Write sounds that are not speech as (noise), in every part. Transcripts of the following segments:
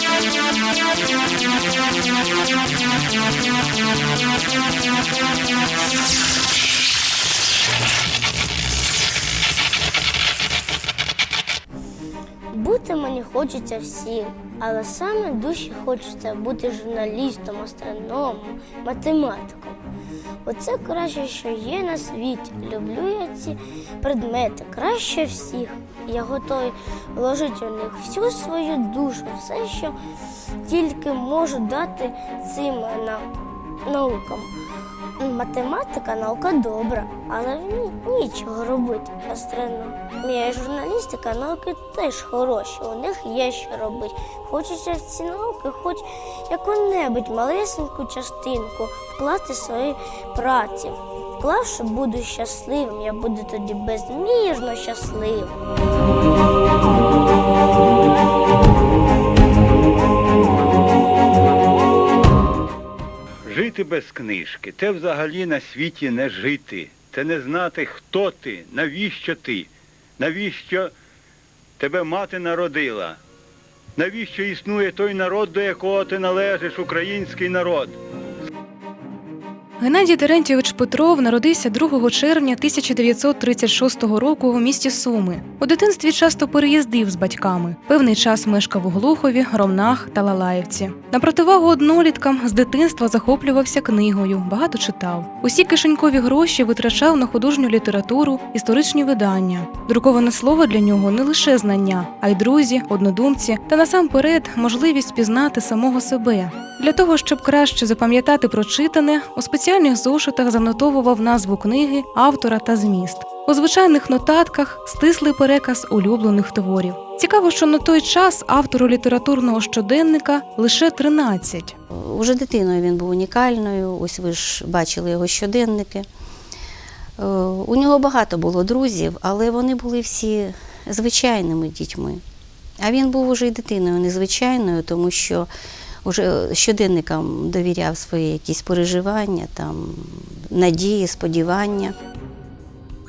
Thank you. Бути мені хочеться всім, але саме душі хочеться бути журналістом, астрономом, математиком. Оце краще, що є на світі. Люблю я ці предмети краще всіх. Я готовий вложити у них всю свою душу, все, що тільки можу дати цим на- наукам. Математика наука добра, але в ній нічого робити. Астрономія і журналістика науки теж хороші. У них є що робити. Хочеться в ці науки хоч яку-небудь малесеньку частинку вкласти свої праці. Вклавши, буду щасливим, я буду тоді безмірно щасливим. Жити без книжки це взагалі на світі не жити. Це не знати, хто ти, навіщо ти, навіщо тебе мати народила, навіщо існує той народ, до якого ти належиш, український народ. Геннадій Терентійович Петров народився 2 червня 1936 року у місті Суми. У дитинстві часто переїздив з батьками. Певний час мешкав у Глухові, Ромнах та Лалаївці. На противагу одноліткам з дитинства захоплювався книгою, багато читав. Усі кишенькові гроші витрачав на художню літературу, історичні видання. Друковане слово для нього не лише знання, а й друзі, однодумці та насамперед можливість пізнати самого себе. Для того, щоб краще запам'ятати прочитане, у спеціальних зошитах занотовував назву книги, автора та зміст. У звичайних нотатках стислий переказ улюблених творів. Цікаво, що на той час автору літературного щоденника лише 13. Уже дитиною він був унікальною. Ось ви ж бачили його щоденники. Е, У нього багато було друзів, але вони були всі звичайними дітьми. А він був уже й дитиною незвичайною, тому що вже щоденникам довіряв свої якісь переживання, там, надії, сподівання.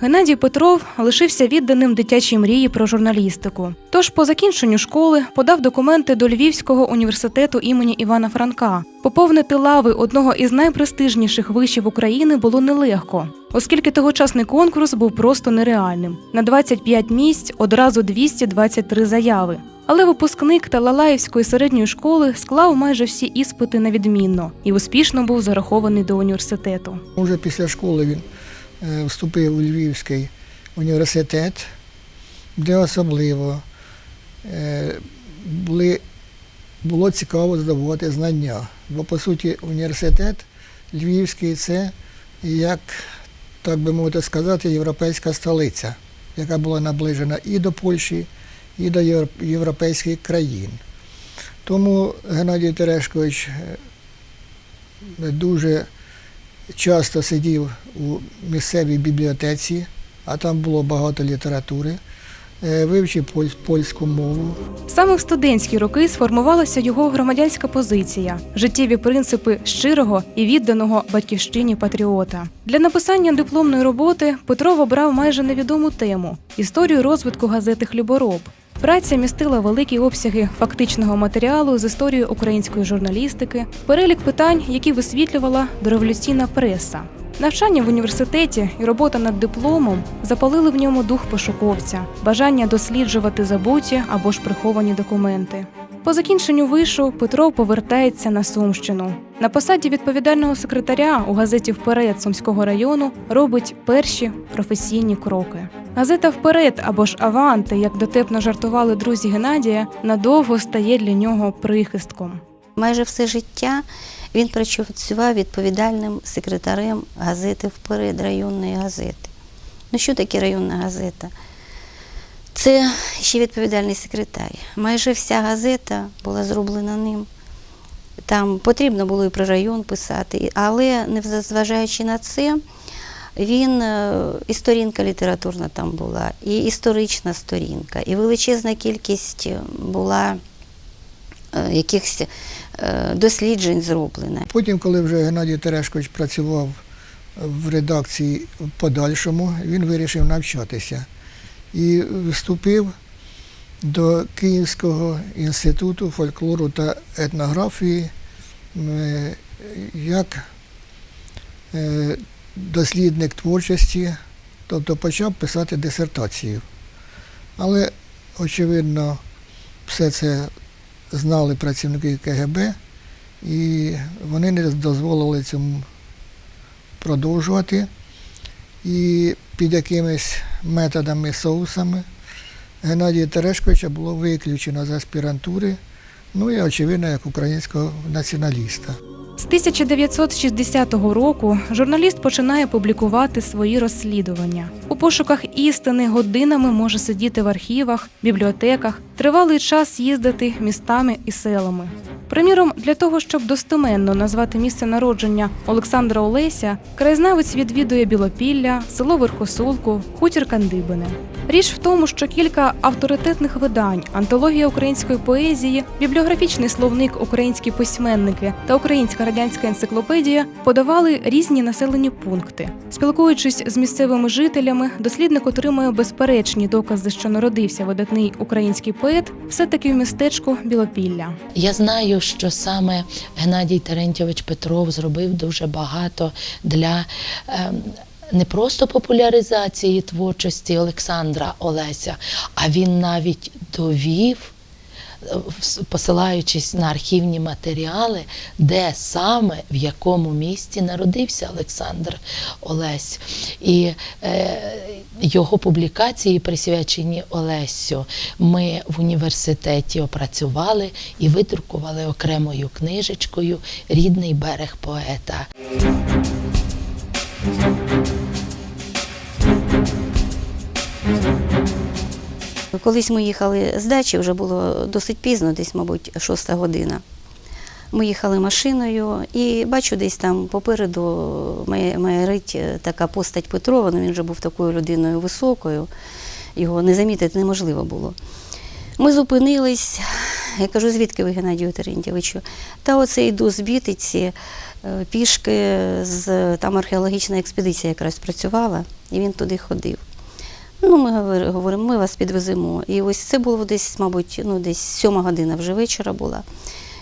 Геннадій Петров лишився відданим дитячій мрії про журналістику. Тож по закінченню школи подав документи до Львівського університету імені Івана Франка. Поповнити лави одного із найпрестижніших вишів України було нелегко, оскільки тогочасний конкурс був просто нереальним. На 25 місць одразу 223 заяви. Але випускник Талалаївської середньої школи склав майже всі іспити на відмінно і успішно був зарахований до університету. Уже після школи він е, вступив у Львівський університет, де особливо е, були, було цікаво здобувати знання. Бо, по суті, університет Львівський це, як так би мовити сказати, європейська столиця, яка була наближена і до Польщі, і до європейських країн. Тому Геннадій Терешкович е, дуже часто сидів у місцевій бібліотеці, а там було багато літератури, е, вивчив поль- польську мову. Саме в студентські роки сформувалася його громадянська позиція, життєві принципи щирого і відданого батьківщині патріота. Для написання дипломної роботи Петров обрав майже невідому тему історію розвитку газети Хлібороб. Праця містила великі обсяги фактичного матеріалу з історією української журналістики, перелік питань, які висвітлювала дореволюційна преса. Навчання в університеті і робота над дипломом запалили в ньому дух пошуковця, бажання досліджувати забуті або ж приховані документи. По закінченню вишу Петров повертається на Сумщину. На посаді відповідального секретаря у газеті Вперед Сумського району робить перші професійні кроки. Газета Вперед або ж Аванти, як дотепно жартували друзі Геннадія, надовго стає для нього прихистком. Майже все життя він працював відповідальним секретарем газети вперед районної газети. Ну що таке районна газета? Це ще відповідальний секретар. Майже вся газета була зроблена ним. Там потрібно було і про район писати, але не зважаючи на це, він е, і сторінка літературна там була, і історична сторінка, і величезна кількість була е, якихось е, досліджень зроблена. Потім, коли вже Геннадій Терешкович працював в редакції в подальшому, він вирішив навчатися і вступив до Київського інституту фольклору та етнографії як е, дослідник творчості, тобто почав писати дисертацію. Але, очевидно, все це знали працівники КГБ, і вони не дозволили цьому продовжувати. І під якимись методами, соусами Геннадія Терешковича було виключено з аспірантури, ну і очевидно, як українського націоналіста. З 1960 року журналіст починає публікувати свої розслідування. У пошуках істини годинами може сидіти в архівах, бібліотеках, тривалий час їздити містами і селами. Приміром, для того, щоб достеменно назвати місце народження Олександра Олеся, краєзнавець відвідує Білопілля, село Верхосулку, хутір Кандибине. Річ в тому, що кілька авторитетних видань, антологія української поезії, бібліографічний словник Українські письменники та Українська радянська енциклопедія подавали різні населені пункти. Спілкуючись з місцевими жителями, дослідник отримує безперечні докази, що народився видатний український поет, все таки в містечку Білопілля. Я знаю, що саме Геннадій Терентьович Петров зробив дуже багато для ем, не просто популяризації творчості Олександра Олеся, а він навіть довів. е, Посилаючись на архівні матеріали, де саме в якому місті народився Олександр Олесь, і е, його публікації, присвячені Олесю, ми в університеті опрацювали і видрукували окремою книжечкою Рідний берег поета. Колись ми їхали з дачі, вже було досить пізно, десь, мабуть, шоста година. Ми їхали машиною і бачу, десь там попереду майорить е, така постать Петрова, ну він вже був такою людиною високою, його не замітити неможливо було. Ми зупинились, я кажу, звідки ви, Геннадію Терентьєвичу? Та оце йду з Бітиці, е, пішки з там археологічна експедиція якраз працювала, і він туди ходив. Ну, ми говоримо, ми вас підвеземо. І ось це було десь, мабуть, ну, десь сьома година вже вечора була.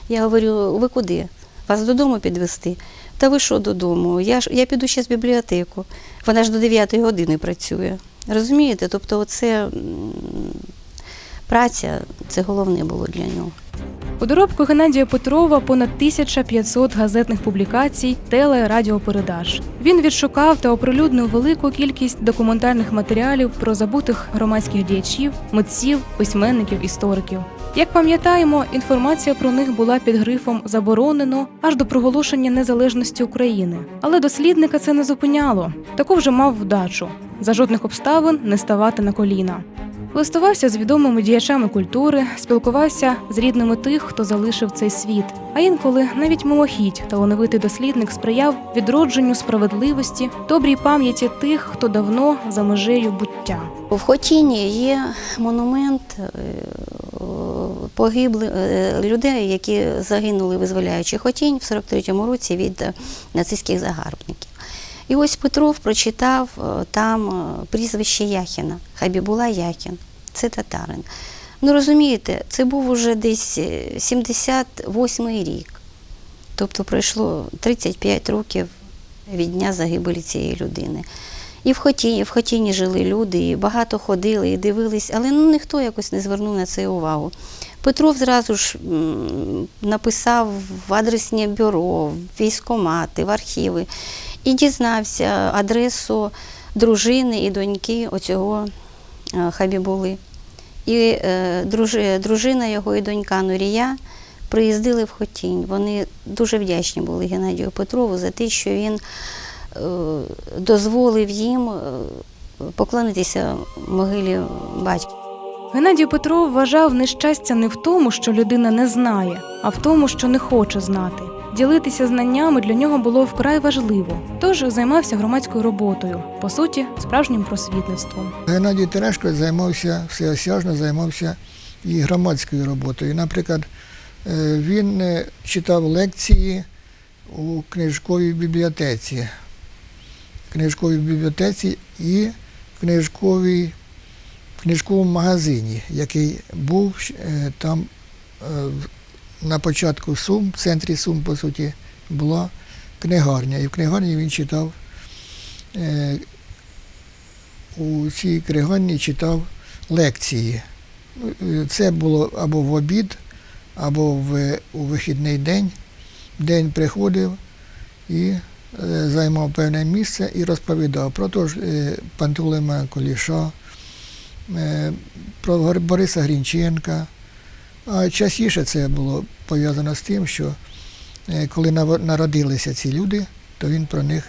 Я говорю, ви куди? Вас додому підвезти? Та ви що додому? Я, ж, я піду ще з бібліотеку. Вона ж до 9 години працює. Розумієте? Тобто, оце праця це головне було для нього. У доробку Геннадія Петрова понад 1500 газетних публікацій, теле, радіопередач. Він відшукав та оприлюднив велику кількість документальних матеріалів про забутих громадських діячів, митців, письменників, істориків. Як пам'ятаємо, інформація про них була під грифом заборонено аж до проголошення незалежності України. Але дослідника це не зупиняло. Таку вже мав вдачу за жодних обставин не ставати на коліна. Листувався з відомими діячами культури, спілкувався з рідними тих, хто залишив цей світ. А інколи навіть мимохідь талановитий дослідник сприяв відродженню справедливості, добрій пам'яті тих, хто давно за межею буття. В Хотіні є монумент е, погиблих е, людей, які загинули, визволяючи Хотінь в 43-му році від е, нацистських загарбників. І ось Петров прочитав там прізвище Яхіна, Хабібула Яхін, це татарин. Ну розумієте, це був уже десь е, 78-й рік. Тобто пройшло 35 років від дня загибелі цієї людини. І в Хотіні, в Хотіні жили люди, і багато ходили, і дивились, але ну, ніхто якось не звернув на це увагу. Петров зразу ж написав в адресні бюро, в військомати, в архіви і дізнався адресу дружини і доньки оцього е, Хабібули. І е, дружи, дружина його і донька Нурія приїздили в Хотінь. Вони дуже вдячні були Геннадію Петрову за те, що він е, дозволив їм е, поклонитися могилі батька. Геннадій Петров вважав нещастя не в тому, що людина не знає, а в тому, що не хоче знати. Ділитися знаннями для нього було вкрай важливо, тож займався громадською роботою, по суті, справжнім просвітництвом. Геннадій Терешко займався всеосяжно займався і громадською роботою. Наприклад, е, він е, читав лекції у книжковій бібліотеці. Книжковій бібліотеці і книжковій книжковому магазині, який був е, там на початку Сум, в центрі Сум, по суті, була книгарня. І в книгарні він читав, е, у цій книгарні читав лекції. Ну, е, Це було або в обід, або в, у вихідний день. День приходив і е, займав певне місце і розповідав про то ж е, Пантелеймона Куліша, е, про Бориса Грінченка. А частіше це було пов'язано з тим, що е, коли народилися ці люди, то він про них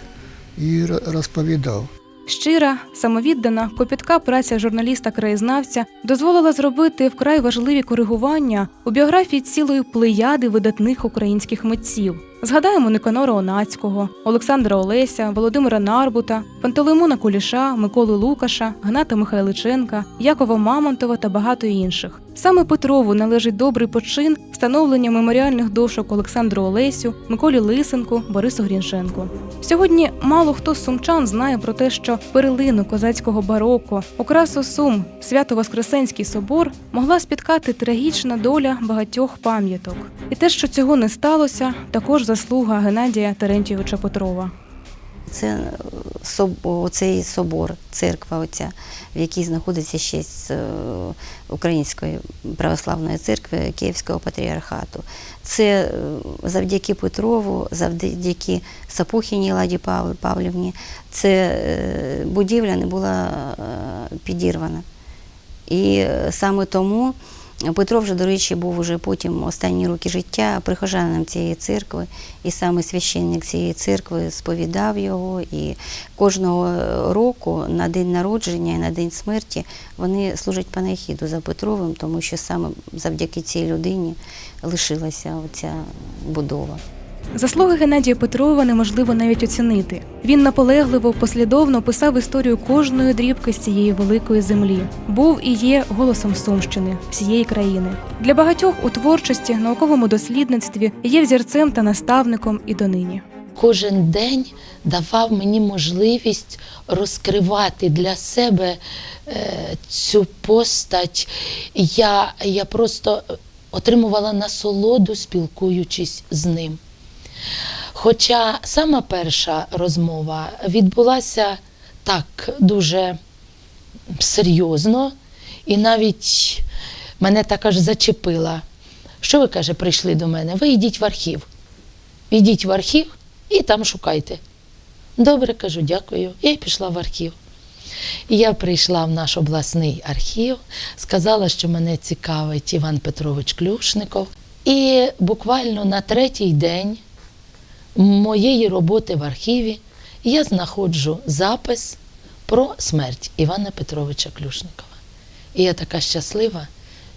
і розповідав. Щира, самовіддана, копітка праця журналіста-краєзнавця дозволила зробити вкрай важливі коригування у біографії цілої плеяди видатних українських митців. Згадаємо Никанора Онацького, Олександра Олеся, Володимира Нарбута, Пантелеймона Куліша, Миколи Лукаша, Гната Михайличенка, Якова Мамонтова та багато інших. Саме Петрову належить добрий почин встановлення меморіальних дошок Олександру Олесю, Миколі Лисенку, Борису Грінченку. Сьогодні мало хто з сумчан знає про те, що перлину козацького бароко, окрасу Сум, Свято-Воскресенський собор могла спіткати трагічна доля багатьох пам'яток. І те, що цього не сталося, також заслуга Геннадія Терентійовича Петрова. Це е, оцей собор, церква, оця, в якій знаходиться ще з е, Української православної церкви Київського патріархату. Це е, завдяки Петрову, завдяки Сапухіній Ладі Павлівні, це будівля не була підірвана. І саме тому Петро вже, до речі, був уже потім останні роки життя прихожанином цієї церкви, і саме священник цієї церкви сповідав його. І кожного року на день народження і на день смерті вони служать панахіду за Петровим, тому що саме завдяки цій людині лишилася оця будова. Заслуги Геннадія Петрова неможливо навіть оцінити. Він наполегливо, послідовно писав історію кожної дрібки з цієї великої землі. Був і є голосом Сумщини, всієї країни. Для багатьох у творчості, науковому дослідництві є взірцем та наставником і донині. кожен день давав мені можливість розкривати для себе е, цю постать. Я, я просто отримувала насолоду, спілкуючись з ним. Хоча сама перша розмова відбулася так дуже серйозно, і навіть мене так аж зачепила. Що ви каже, прийшли до мене? Ви йдіть в архів. Йдіть в архів і там шукайте. Добре, кажу, дякую. Я пішла в архів. І я прийшла в наш обласний архів, сказала, що мене цікавить Іван Петрович Клюшников. І буквально на третій день моєї роботи в архіві я знаходжу запис про смерть Івана Петровича Клюшникова. І я така щаслива,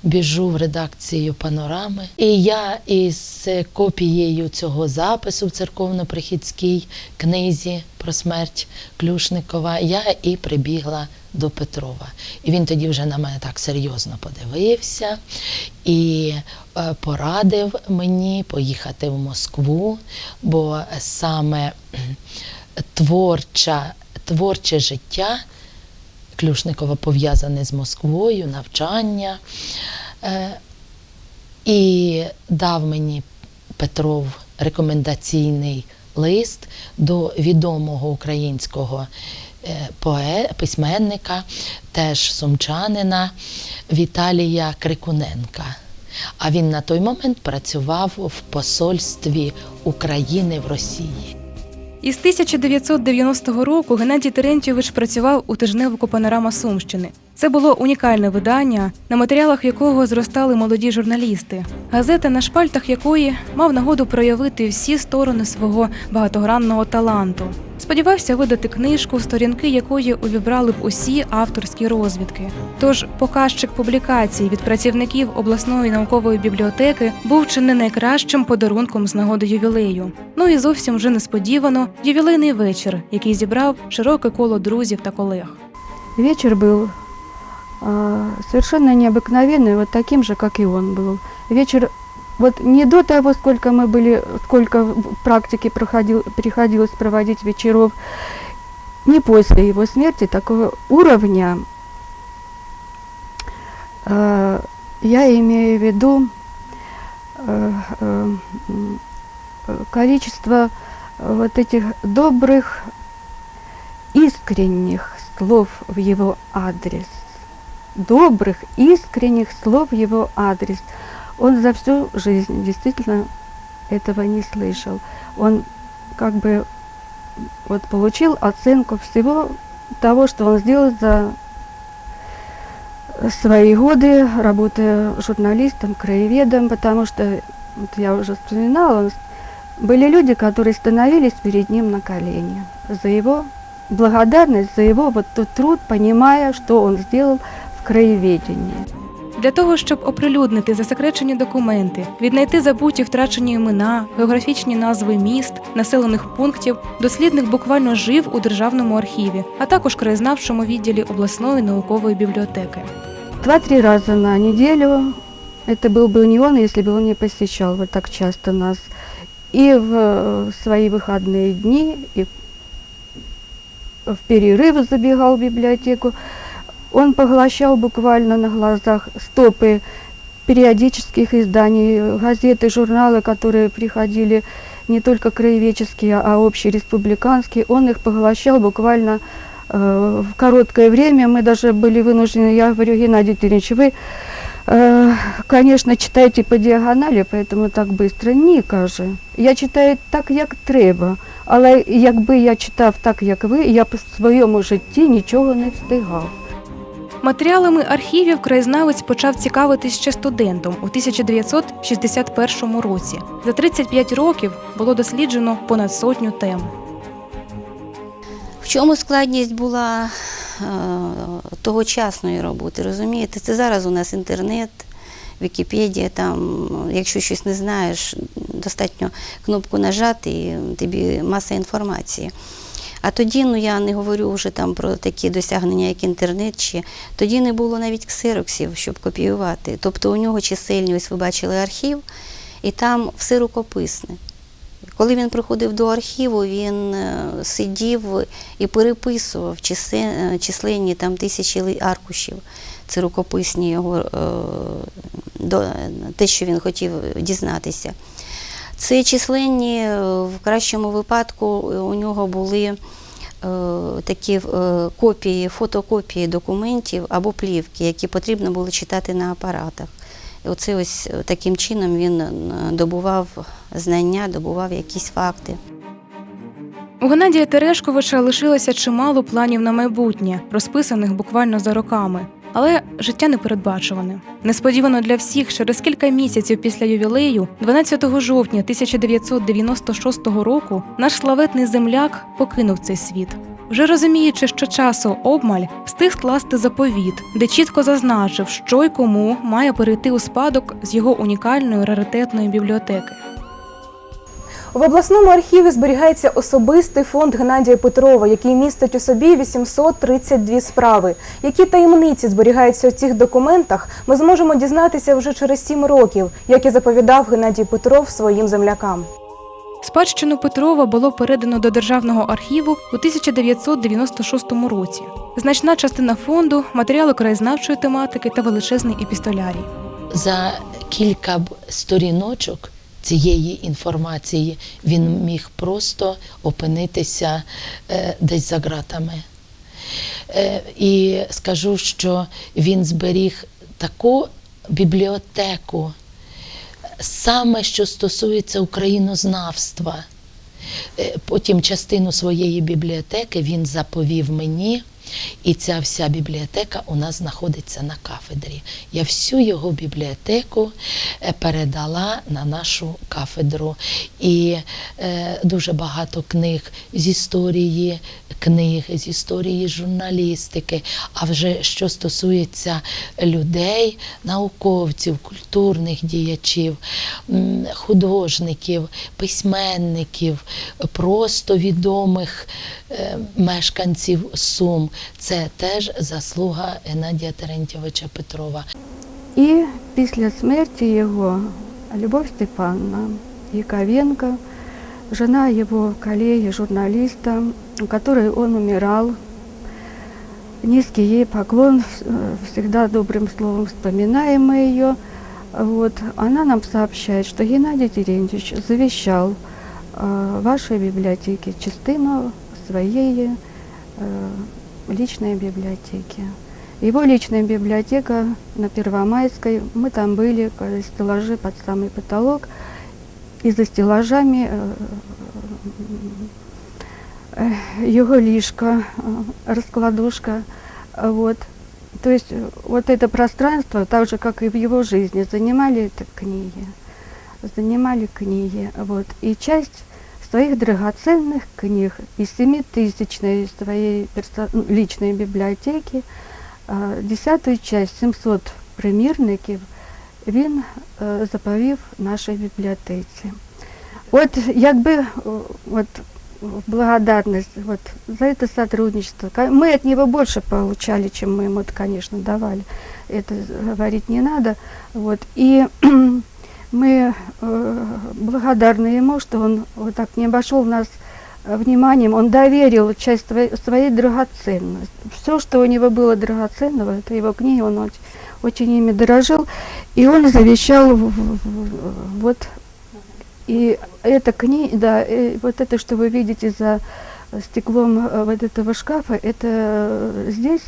біжу в редакцію панорами. І я із копією цього запису в церковно-прихідській книзі про смерть Клюшникова я і прибігла до Петрова. І він тоді вже на мене так серйозно подивився і е, порадив мені поїхати в Москву, бо саме творча, творче життя Клюшникова пов'язане з Москвою, навчання. Е, І дав мені Петров рекомендаційний лист до відомого українського письменника, теж сумчанина Віталія Крикуненка. А він на той момент працював в посольстві України в Росії. Із 1990 року Геннадій Терентьович працював у тижневику Панорама Сумщини. Це було унікальне видання, на матеріалах якого зростали молоді журналісти. Газета, на шпальтах якої мав нагоду проявити всі сторони свого багатогранного таланту. Сподівався видати книжку, сторінки якої увібрали б усі авторські розвідки. Тож показчик публікацій від працівників обласної наукової бібліотеки був чи не найкращим подарунком з нагоди ювілею. Ну і зовсім вже несподівано ювілейний вечір, який зібрав широке коло друзів та колег. Вечер был а, совершенно необыкновенный, вот таким же, как и он был. Вечер вот не до того, сколько мы были, сколько в практике проходил, приходилось проводить вечеров, не после его смерти такого уровня Э, Я имею в виду э, э, количество вот этих добрых, искренних слов в его адрес. Добрых, искренних слов в его адрес. Он за всю жизнь действительно этого не слышал. Он как бы вот получил оценку всего того, что он сделал за свои годы, работая журналистом, краеведом, потому что, вот я уже вспоминала, были люди, которые становились перед ним на колени за его благодарность, за его вот тот труд, понимая, что он сделал в краеведении. Для того, щоб оприлюднити засекречені документи, віднайти забуті втрачені імена, географічні назви міст, населених пунктів, дослідник буквально жив у державному архіві, а також краєзнавчому відділі обласної наукової бібліотеки. Два-три раза на неделю. Это был бы не он, если бы он не посещал вот так часто нас. И в э, свои выходные дни, и в перерыв забегал в библиотеку. Он поглощал буквально на глазах стопы периодических изданий, газеты, журналы, которые приходили не только краеведческие, а общереспубликанские. Он их поглощал буквально э, в короткое время. Мы даже были вынуждены, я говорю, Геннадий Терентьевич, вы, э, конечно, читаете по диагоналі, поэтому так быстро. Ні, каже. Я читаю так, як треба. Але якби я читав так, як ви, я б в своєму житті нічого не встигав. Матеріалами архівів краєзнавець почав цікавитись ще студентом у 1961 році. За 35 років було досліджено понад сотню тем. В чому складність була е, тогочасної роботи? Розумієте, це зараз у нас інтернет, Вікіпедія, там, якщо щось не знаєш, достатньо кнопку нажати, і тобі маса інформації. А тоді, ну я не говорю вже там про такі досягнення, як інтернет, чи тоді не було навіть ксероксів, щоб копіювати. Тобто у нього чисельні, ось ви бачили архів, і там все рукописне. Коли він приходив до архіву, він е, сидів і переписував е, численні там тисячі аркушів. Це рукописні його е, те, що він хотів дізнатися. Це численні, е, в кращому випадку е, у нього були е, такі копії, фотокопії документів або плівки, які потрібно було читати на апаратах. І оце ось таким чином він добував знання, добував якісь факти. У Геннадія Терешковича лишилося чимало планів на майбутнє, розписаних буквально за роками. Але життя непередбачуване. Несподівано для всіх, через кілька місяців після ювілею, 12 жовтня 1996 року, наш славетний земляк покинув цей світ. Вже розуміючи, що часу обмаль, встиг скласти заповіт, де чітко зазначив, що й кому має перейти у спадок з його унікальної раритетної бібліотеки. В обласному архіві зберігається особистий фонд Геннадія Петрова, який містить у собі 832 справи. Які таємниці зберігаються у цих документах, ми зможемо дізнатися вже через сім років, як і заповідав Геннадій Петров своїм землякам. Спадщину Петрова було передано до Державного архіву у 1996 році. Значна частина фонду матеріали краєзнавчої тематики та величезний епістолярій. за кілька сторіночок цієї інформації він міг просто опинитися е, десь за ґратами. Е, і скажу, що він зберіг таку бібліотеку, саме що стосується українознавства. Е, Потім частину своєї бібліотеки він заповів мені, і ця вся бібліотека у нас знаходиться на кафедрі. Я всю його бібліотеку е, передала на нашу кафедру. І е, дуже багато книг з історії книг, з історії журналістики. А вже що стосується людей, науковців, культурних діячів, художників, письменників, просто відомих е, мешканців Сум, це теж заслуга Геннадія Терентьєвича Петрова. І після смерті його Любов Степановна Яковенко, жена его коллеги, журналиста, у которой он умирал, Низкий ей поклон, э, всегда добрым словом вспоминаем мы ее. Вот. Она нам сообщает, что Геннадий Терентьевич завещал э, вашей библиотеке частину своей э, личной библиотеки. Его личная библиотека на Первомайской, мы там были, стеллажи под самый потолок, и за стеллажами э, э, его лишка, э, раскладушка, вот. То есть вот это пространство, так же, как и в его жизни, занимали это книги, занимали книги, вот. И часть своих драгоценных книг из семитысячной своей персо- ну, личной библиотеки, е, десятую часть 700 примірників він е, заповів нашій бібліотеці. От якби о, вот, в благодарность вот, за это сотрудничество. ка- Мы от него больше получали, чем мы ему, конечно, давали. Это говорить не надо. Вот. И (clears throat) мы э, благодарны ему, что он вот так не обошел нас э, вниманием. Он доверил часть своей, драгоценности. Все, что у него было драгоценного, это его книги, он очень, очень ими дорожил. И он завещал вот и эта книга, да, э, вот это, что вы видите за стеклом вот этого шкафа, это здесь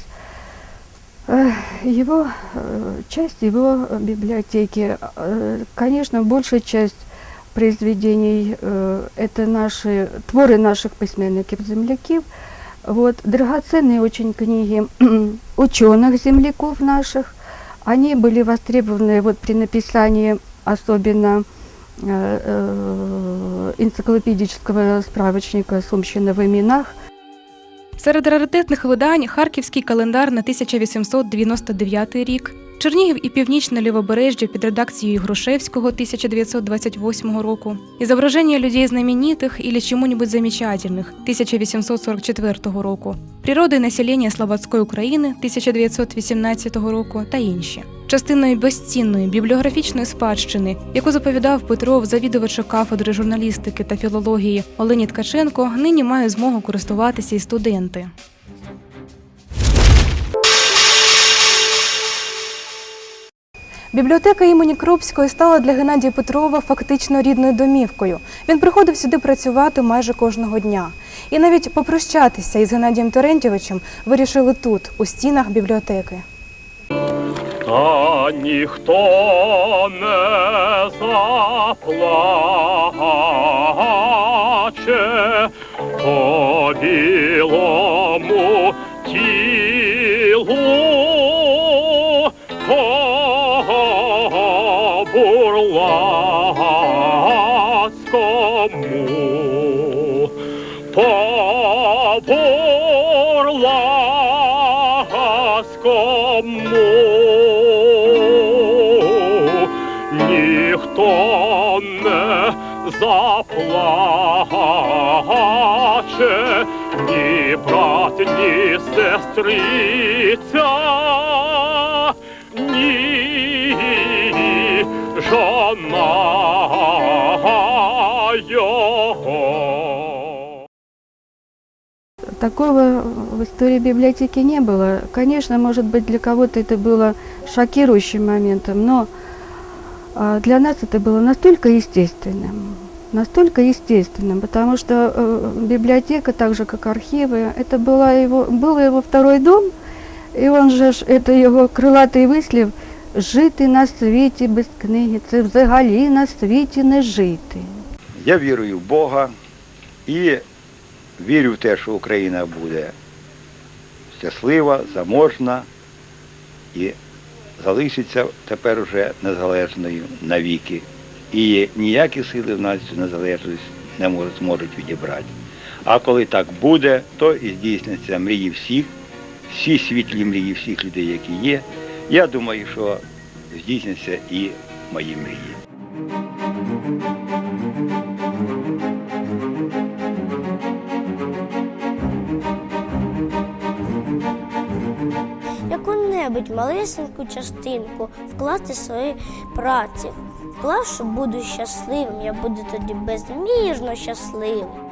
его э, часть его э, библиотеки. Э, Конечно, большая часть произведений э, это наши творы наших письменников земляків. Вот драгоценные очень книги (clears throat) ученых земляков наших. Они были востребованы вот при написании особенно э, э, энциклопедического справочника Сумщина в именах. Серед раритетних видань Харківський календар на 1899 рік, Чернігів і Північне Лівобережжя під редакцією Грушевського 1928 року, Изображение людей знаменитых или чему-нибудь замечательных 1844 року, Природа і населення Слободської України 1918 року та інші. Частиною безцінної бібліографічної спадщини, яку заповідав Петров, завідувача кафедри журналістики та філології Олені Ткаченко, нині мають змогу користуватися і студенти. Бібліотека імені Крупської стала для Геннадія Петрова фактично рідною домівкою. Він приходив сюди працювати майже кожного дня. І навіть попрощатися із Геннадієм Терентьєвичем вирішили тут, у стінах бібліотеки. Та ніхто не заплаче по білому по бурлацькому ніхто не заплаче, ні брат, ні сестриця, Такого в истории библиотеки не было. Конечно, может быть, для кого-то это было шокирующим моментом, но а, для нас это было настолько естественным, настолько естественным, потому что э, библиотека, так же как архивы, это была его, был его второй дом, и он же ж, это его крылатый вислів «Жити на світі без книги, це взагалі на світі не жити». Я вірую в Бога і вірю в те, що Україна буде щаслива, заможна і залишиться тепер уже незалежною навіки. І ніякі сили в нас цю незалежність не зможуть відібрати. А коли так буде, то і здійсняться мрії всіх, всі світлі мрії всіх людей, які є. Я думаю, що здійсняться і мої мрії. Яку-небудь малесеньку частинку вкласти свої праці. Вклавши, буду щасливим, я буду тоді безмірно щасливим.